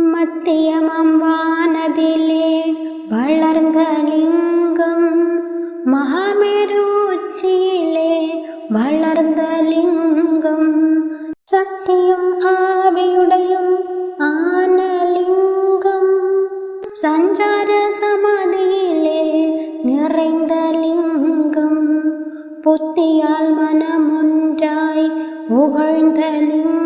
மத்தியமம் வானதிலே வளர்ந்த லிங்கம் மகாமேரு உச்சியிலே வளர்ந்த லிங்கம். சக்தியும் ஆவியுடையும் ஆனலிங்கம். சஞ்சார சமாதியிலே நிறைந்த லிங்கம். புத்தியால் மனமொன்றாய் புகழ்ந்த லிங்கம்.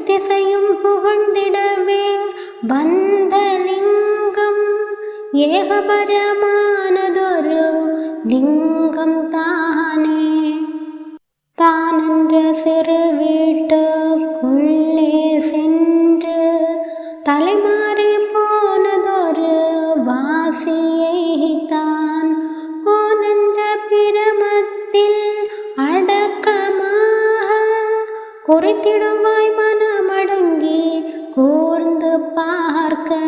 எத்திசையும் புகழ்ந்திடவே வந்த லிங்கம் ஏகபரமானதொரு லிங்கம் குறைத்திடுவாய் மனமடங்கி கூர்ந்து பார்க்க.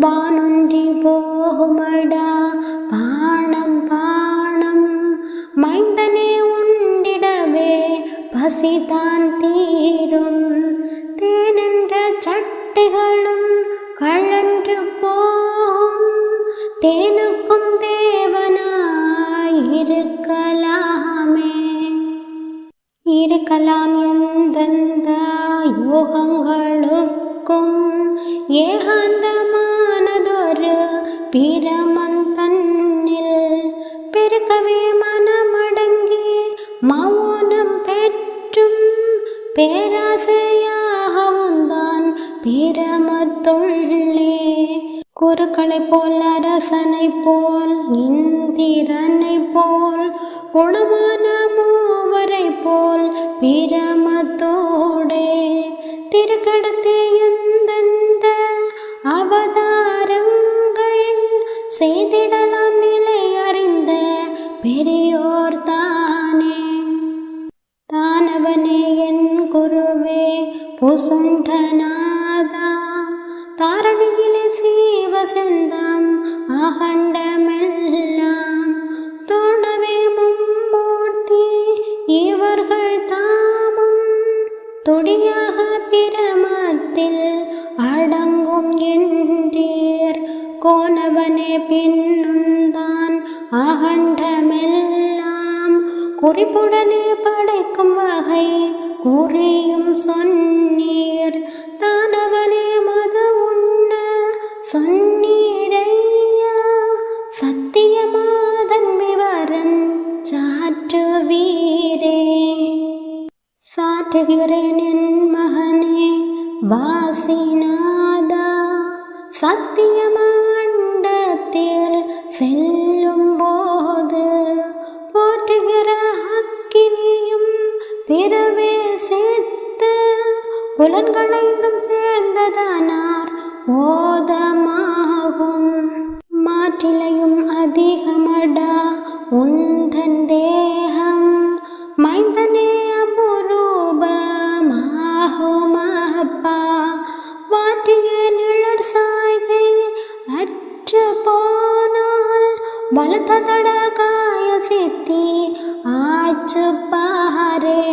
வானொன்றி போகுமடா பாணம் பாணம் மைந்தனே உண்டிடவே பசிதான் தீரும். தேனென்ற சட்டைகளும் கழன்று போகும். தேனும் இருக்கலாம் எந்தெந்த யோகங்களுக்கும் ஏகாந்தமானதொரு பிரமன் தன்னில் பெருக்கவே மனமடங்கி மௌனம் பெற்றும் பேராசையாகவும் தான் பிரமத்துள்ளே குருக்களை போல் அரசனை போல் இந்திரனை போல் குணமான மூவரை போல் பிரமத்தோடே திருக்கடத்தே எந்தெந்த அவதாரங்கள் செய்திடலாம் நிலை அறிந்த பெரியோர் தானே. தானவனே என் குருவே புசுண்டநாதா. தாரணியிலே சீவ செந்தம் அகண்டமெல்லாம். தோணவே மும்மூர்த்தி இவர்கள் தான் துடியாக பிரமத்தில் அடங்கும் என்றீர். கோணவனே பின்னுந்தான் அகண்டமெல்லாம். குறிப்புடனே படைக்கும் வகை குறியும் சொன்னீர். தானவனே மது உண்ண சொன்னீரையா? சத்தியமாதன் விவரன் சாற்றுவீர். சாற்றுகிறேன் என் மகனே வாசிநாதா. சத்தியமாண்டத்தில் செல்லும் போது போற்றுகிற அக்கினியும் பிறவே சேர்த்து புலன்களைந்தும் சேர்ந்ததனார். ஓ போனால் பலத்ததட காய சித்தி ஆச்சு பாரே